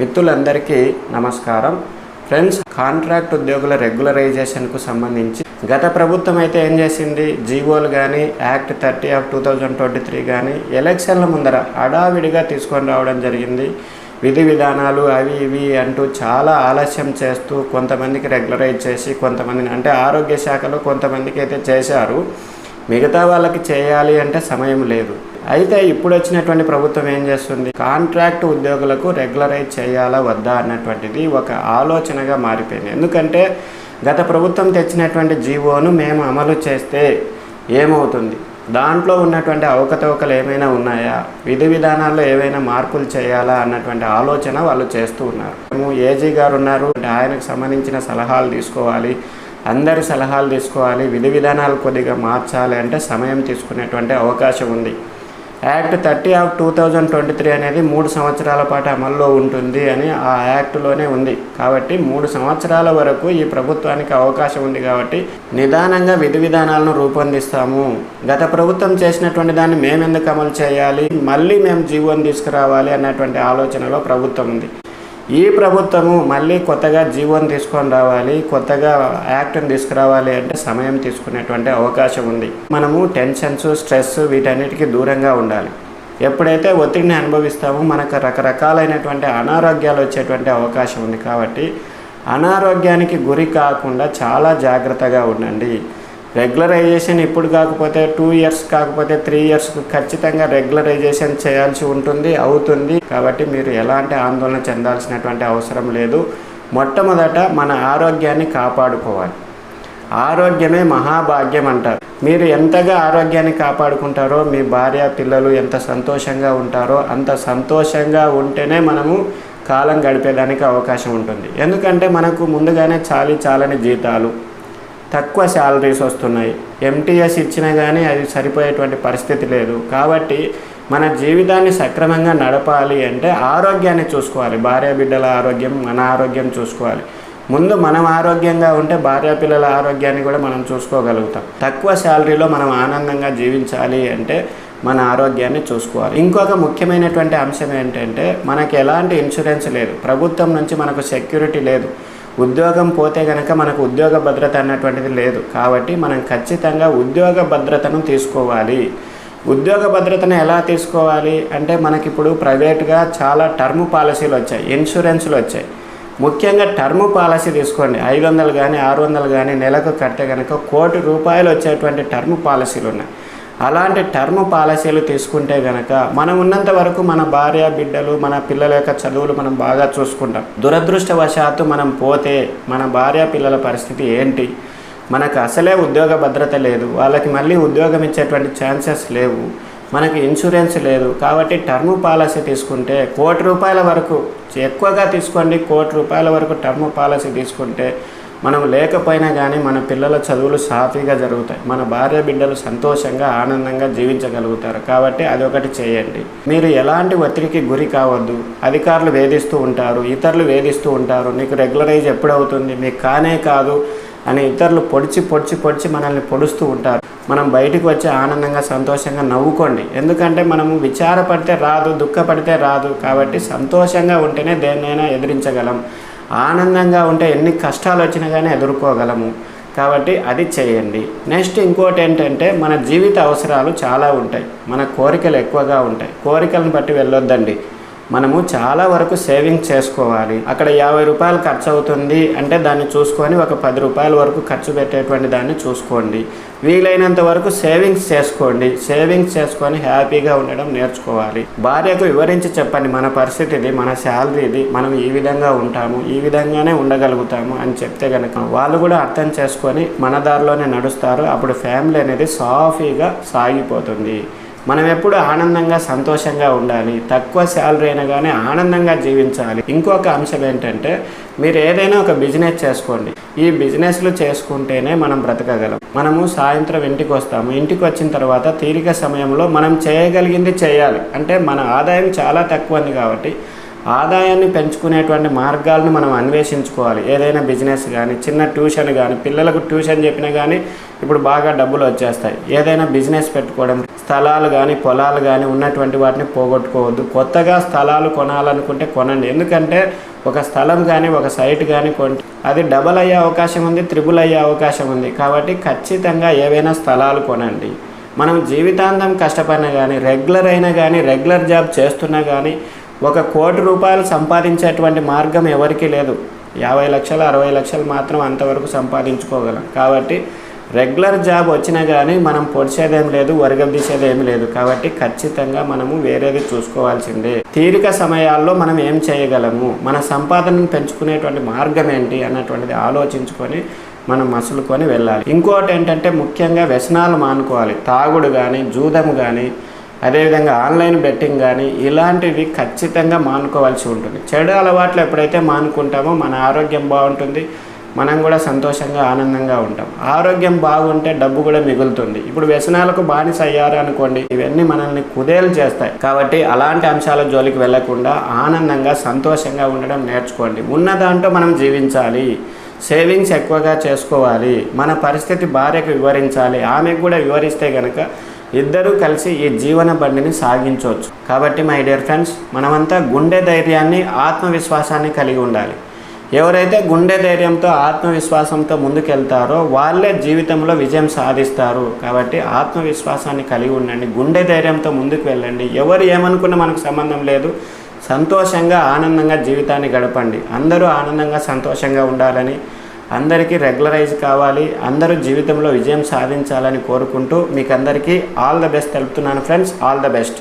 మిత్రులందరికీ నమస్కారం. Friends contract ఉద్యోగుల రెగ్యులరైజేషన్కు సంబంధించి గత ప్రభుత్వం అయితే ఏం చేసింది? జీవోలు కానీ act thirty of two thousand twenty three కానీ ఎలక్షన్ల ముందర హడావిడిగా తీసుకొని రావడం జరిగింది. విధి విధానాలు అవి ఇవి అంటూ చాలా ఆలస్యం చేస్తూ కొంతమందికి రెగ్యులరైజ్ చేసి కొంతమందిని అంటే ఆరోగ్య శాఖలో కొంతమందికి అయితే చేశారు. మిగతా వాళ్ళకి చేయాలి అంటే సమయం లేదు. అయితే ఇప్పుడు వచ్చినటువంటి ప్రభుత్వం ఏం చేస్తుంది? కాంట్రాక్ట్ ఉద్యోగులకు రెగ్యులరైజ్ చేయాలా వద్దా అన్నటువంటిది ఒక ఆలోచనగా మారిపోయింది. ఎందుకంటే గత ప్రభుత్వం తెచ్చినటువంటి జీవోను మేము అమలు చేస్తే ఏమవుతుంది? దాంట్లో ఉన్నటువంటి అవకతవకలు ఏమైనా ఉన్నాయా? విధి విధానాల్లో ఏమైనా మార్పులు చేయాలా అన్నటువంటి ఆలోచన వాళ్ళు చేస్తూ ఉన్నారు. మేము ఏజీ గారు ఉన్నారు. ఆయనకు సంబంధించిన సలహాలు తీసుకోవాలి. అందరి సలహాలు తీసుకోవాలి. విధి విధానాలు కొద్దిగా మార్చాలి అంటే సమయం తీసుకునేటువంటి అవకాశం ఉంది. Act thirty of two thousand twenty three అనేది మూడు సంవత్సరాల పాటు అమల్లో ఉంటుంది అని ఆ యాక్ట్లోనే ఉంది. కాబట్టి మూడు సంవత్సరాల వరకు ఈ ప్రభుత్వానికి అవకాశం ఉంది కాబట్టి నిదానంగా విధి విధానాలను రూపొందిస్తాము. గత ప్రభుత్వం చేసినటువంటి దాన్ని మేము ఎందుకు అమలు చేయాలి? మళ్ళీ మేము జీవోని తీసుకురావాలి అన్నటువంటి ఆలోచనలో ప్రభుత్వం ఉంది. ఈ ప్రభుత్వము మళ్ళీ కొత్తగా జీవోని తీసుకొని రావాలి కొత్తగా యాక్ట్ని తీసుకురావాలి అంటే సమయం తీసుకునేటువంటి అవకాశం ఉంది. మనము టెన్షన్స్ స్ట్రెస్ వీటన్నిటికీ దూరంగా ఉండాలి. ఎప్పుడైతే ఒత్తిడిని అనుభవిస్తామో మనకు రకరకాలైనటువంటి అనారోగ్యాలు వచ్చేటువంటి అవకాశం ఉంది కాబట్టి అనారోగ్యానికి గురి కాకుండా చాలా జాగ్రత్తగా ఉండండి. రెగ్యులరైజేషన్ ఇప్పుడు కాకపోతే టూ ఇయర్స్ కాకపోతే త్రీ ఇయర్స్ ఖచ్చితంగా రెగ్యులరైజేషన్ చేయాల్సి ఉంటుంది అవుతుంది. కాబట్టి మీరు ఎలాంటి ఆందోళన చెందాల్సినటువంటి అవసరం లేదు. మొట్టమొదట మన ఆరోగ్యాన్ని కాపాడుకోవాలి. ఆరోగ్యమే మహాభాగ్యం అంటారు. మీరు ఎంతగా ఆరోగ్యాన్ని కాపాడుకుంటారో మీ భార్య పిల్లలు ఎంత సంతోషంగా ఉంటారో అంత సంతోషంగా ఉంటేనే మనము కాలం గడిపేదానికి అవకాశం ఉంటుంది. ఎందుకంటే మనకు ముందుగానే చాలి చాలని జీతాలు తక్కువ శాలరీస్ వస్తున్నాయి. ఎంటీఎస్ ఇచ్చినా కానీ అది సరిపోయేటువంటి పరిస్థితి లేదు. కాబట్టి మన జీవితాన్ని సక్రమంగా నడపాలి అంటే ఆరోగ్యాన్ని చూసుకోవాలి. భార్య బిడ్డల ఆరోగ్యం మన ఆరోగ్యం చూసుకోవాలి. ముందు మనం ఆరోగ్యంగా ఉంటే భార్య పిల్లల ఆరోగ్యాన్ని కూడా మనం చూసుకోగలుగుతాం. తక్కువ శాలరీలో మనం ఆనందంగా జీవించాలి అంటే మన ఆరోగ్యాన్ని చూసుకోవాలి. ఇంకొక ముఖ్యమైనటువంటి అంశం ఏంటంటే మనకు ఎలాంటి ఇన్సూరెన్స్ లేదు. ప్రభుత్వం నుంచి మనకు సెక్యూరిటీ లేదు. ఉద్యోగం పోతే కనుక మనకు ఉద్యోగ భద్రత అన్నటువంటిది లేదు. కాబట్టి మనం ఖచ్చితంగా ఉద్యోగ భద్రతను తీసుకోవాలి. ఉద్యోగ భద్రతను ఎలా తీసుకోవాలి? అంటే మనకి ఇప్పుడు ప్రైవేట్గా చాలా టర్మ్ పాలసీలు వచ్చాయి. ఇన్సూరెన్స్లు వచ్చాయి. ముఖ్యంగా టర్మ్ పాలసీ తీసుకోండి. ఐదు వందలు కానీ ఆరు వందలు కానీ నెలకు కడితే కనుక కోటి రూపాయలు వచ్చేటువంటి టర్మ్ పాలసీలు ఉన్నాయి. అలాంటి టర్మ్ పాలసీలు తీసుకుంటే గనక మనం ఉన్నంత వరకు మన భార్య బిడ్డలు మన పిల్లల యొక్క చదువులు మనం బాగా చూసుకుంటాం. దురదృష్టవశాత్తు మనం పోతే మన భార్య పిల్లల పరిస్థితి ఏంటి? మనకు అసలే ఉద్యోగ భద్రత లేదు. వాళ్ళకి మళ్ళీ ఉద్యోగం ఇచ్చేటువంటి ఛాన్సెస్ లేవు. మనకి ఇన్సూరెన్స్ లేదు. కాబట్టి టర్మ్ పాలసీ తీసుకుంటే కోటి రూపాయల వరకు ఎక్కువగా తీసుకోండి కోటి రూపాయల వరకు టర్మ్ పాలసీ తీసుకుంటే మనం లేకపోయినా కానీ మన పిల్లల చదువులు సాఫీగా జరుగుతాయి. మన భార్య బిడ్డలు సంతోషంగా ఆనందంగా జీవించగలుగుతారు. కాబట్టి అదొకటి చేయండి. మీరు ఎలాంటి ఒత్తిడికి గురి కావద్దు. అధికారులు వేధిస్తూ ఉంటారు. ఇతరులు వేధిస్తూ ఉంటారు. నీకు రెగ్యులరైజ్ ఎప్పుడవుతుంది? మీకు కానే కాదు అని ఇతరులు పొడిచి పొడిచి పొడిచి మనల్ని పొడుస్తూ ఉంటారు. మనం బయటకు వచ్చి ఆనందంగా సంతోషంగా నవ్వుకోండి. ఎందుకంటే మనము విచారపడితే రాదు దుఃఖపడితే రాదు. కాబట్టి సంతోషంగా ఉంటేనే దేన్నైనా ఎదిరించగలం. ఆనందంగా ఉంటే ఎన్ని కష్టాలు వచ్చినా కానీ ఎదుర్కోగలము. కాబట్టి అది చేయండి. నెక్స్ట్ ఇంకోటి ఏంటంటే మన జీవిత అవసరాలు చాలా ఉంటాయి. మన కోరికలు ఎక్కువగా ఉంటాయి. కోరికలను బట్టి వెళ్ళొద్దండి. మనము చాలా వరకు సేవింగ్ చేసుకోవాలి. అక్కడ యాభై రూపాయలు ఖర్చు అవుతుంది అంటే దాన్ని చూసుకొని ఒక పది రూపాయల వరకు ఖర్చు పెట్టేటువంటి దాన్ని చూసుకోండి. వీలైనంత వరకు సేవింగ్స్ చేసుకోండి. సేవింగ్స్ చేసుకొని హ్యాపీగా ఉండడం నేర్చుకోవాలి. భార్యకు వివరించి చెప్పండి మన పరిస్థితిది మన శాలరీది మనం ఈ విధంగా ఉంటాము ఈ విధంగానే ఉండగలుగుతాము అని చెప్తే కనుక వాళ్ళు కూడా అర్థం చేసుకొని మన దారిలోనే నడుస్తారు. అప్పుడు ఫ్యామిలీ అనేది సాఫీగా సాగిపోతుంది. మనం ఎప్పుడు ఆనందంగా సంతోషంగా ఉండాలి. తక్కువ శాలరీ అయినా కానీ ఆనందంగా జీవించాలి. ఇంకొక అంశం ఏంటంటే మీరు ఏదైనా ఒక బిజినెస్ చేసుకోండి. ఈ బిజినెస్లు చేసుకుంటేనే మనం బ్రతకగలం. మనము సాయంత్రం ఇంటికి వస్తాము. ఇంటికి వచ్చిన తర్వాత తీరిక సమయంలో మనం చేయగలిగింది చేయాలి. అంటే మన ఆదాయం చాలా తక్కువ ఉంది కాబట్టి ఆదాయాన్ని పెంచుకునేటువంటి మార్గాలను మనం అన్వేషించుకోవాలి. ఏదైనా బిజినెస్ కానీ చిన్న ట్యూషన్ కానీ పిల్లలకు ట్యూషన్ చెప్పినా కానీ ఇప్పుడు బాగా డబ్బులు వచ్చేస్తాయి. ఏదైనా బిజినెస్ పెట్టుకోవడం స్థలాలు కానీ పొలాలు కానీ ఉన్నటువంటి వాటిని పోగొట్టుకోవద్దు. కొత్తగా స్థలాలు కొనాలనుకుంటే కొనండి. ఎందుకంటే ఒక స్థలం కానీ ఒక సైట్ కానీ కొంటే అది డబల్ అయ్యే అవకాశం ఉంది త్రిబుల్ అయ్యే అవకాశం ఉంది. కాబట్టి ఖచ్చితంగా ఏవైనా స్థలాలు కొనండి. మనం జీవితాంతం కష్టపడినా కానీ రెగ్యులర్ అయినా కానీ రెగ్యులర్ జాబ్ చేస్తున్నా కానీ ఒక కోటి రూపాయలు సంపాదించేటువంటి మార్గం ఎవరికీ లేదు. యాభై లక్షలు అరవై లక్షలు మాత్రం అంతవరకు సంపాదించుకోగలం. కాబట్టి రెగ్యులర్ జాబ్ వచ్చినా కానీ మనం పొడిచేదేం లేదు వరగదీసేదేం లేదు. కాబట్టి ఖచ్చితంగా మనము వేరేది చూసుకోవాల్సిందే. తీరిక సమయాల్లో మనం ఏం చేయగలము? మన సంపాదనను పెంచుకునేటువంటి మార్గం ఏంటి అన్నటువంటిది ఆలోచించుకొని మనం మసులుకొని వెళ్ళాలి. ఇంకోటి ఏంటంటే ముఖ్యంగా వ్యసనాలు మానుకోవాలి. తాగుడు కానీ జూదం కానీ అదేవిధంగా ఆన్లైన్ బెట్టింగ్ కానీ ఇలాంటివి ఖచ్చితంగా మానుకోవాల్సి ఉంటుంది. చెడు అలవాట్లు ఎప్పుడైతే మానుకుంటామో మన ఆరోగ్యం బాగుంటుంది మనం కూడా సంతోషంగా ఆనందంగా ఉంటాం. ఆరోగ్యం బాగుంటే డబ్బు కూడా మిగులుతుంది. ఇప్పుడు వ్యసనాలకు బానిస అయ్యారు అనుకోండి ఇవన్నీ మనల్ని కుదేలు చేస్తాయి. కాబట్టి అలాంటి అంశాల జోలికి వెళ్ళకుండా ఆనందంగా సంతోషంగా ఉండడం నేర్చుకోండి. ఉన్న దాంట్లో మనం జీవించాలి. సేవింగ్స్ ఎక్కువగా చేసుకోవాలి. మన పరిస్థితి భార్యకు వివరించాలి. ఆమెకు కూడా వివరిస్తే కనుక ఇద్దరూ కలిసి ఈ జీవన బండిని సాగించవచ్చు. కాబట్టి మై డియర్ ఫ్రెండ్స్ మనమంతా గుండె ధైర్యాన్ని ఆత్మవిశ్వాసాన్ని కలిగి ఉండాలి. ఎవరైతే గుండె ధైర్యంతో ఆత్మవిశ్వాసంతో ముందుకెళ్తారో వాళ్ళే జీవితంలో విజయం సాధిస్తారు. కాబట్టి ఆత్మవిశ్వాసాన్ని కలిగి ఉండండి గుండె ధైర్యంతో ముందుకు వెళ్ళండి. ఎవరు ఏమనుకున్నా మనకు సంబంధం లేదు. సంతోషంగా ఆనందంగా జీవితాన్ని గడపండి. అందరూ ఆనందంగా సంతోషంగా ఉండాలని అందరికీ రెగ్యులరైజ్ కావాలి అందరూ జీవితంలో విజయం సాధించాలని కోరుకుంటూ మీకు అందరికీ ఆల్ ద బెస్ట్ తెలుపుతున్నాను ఫ్రెండ్స్. All the best.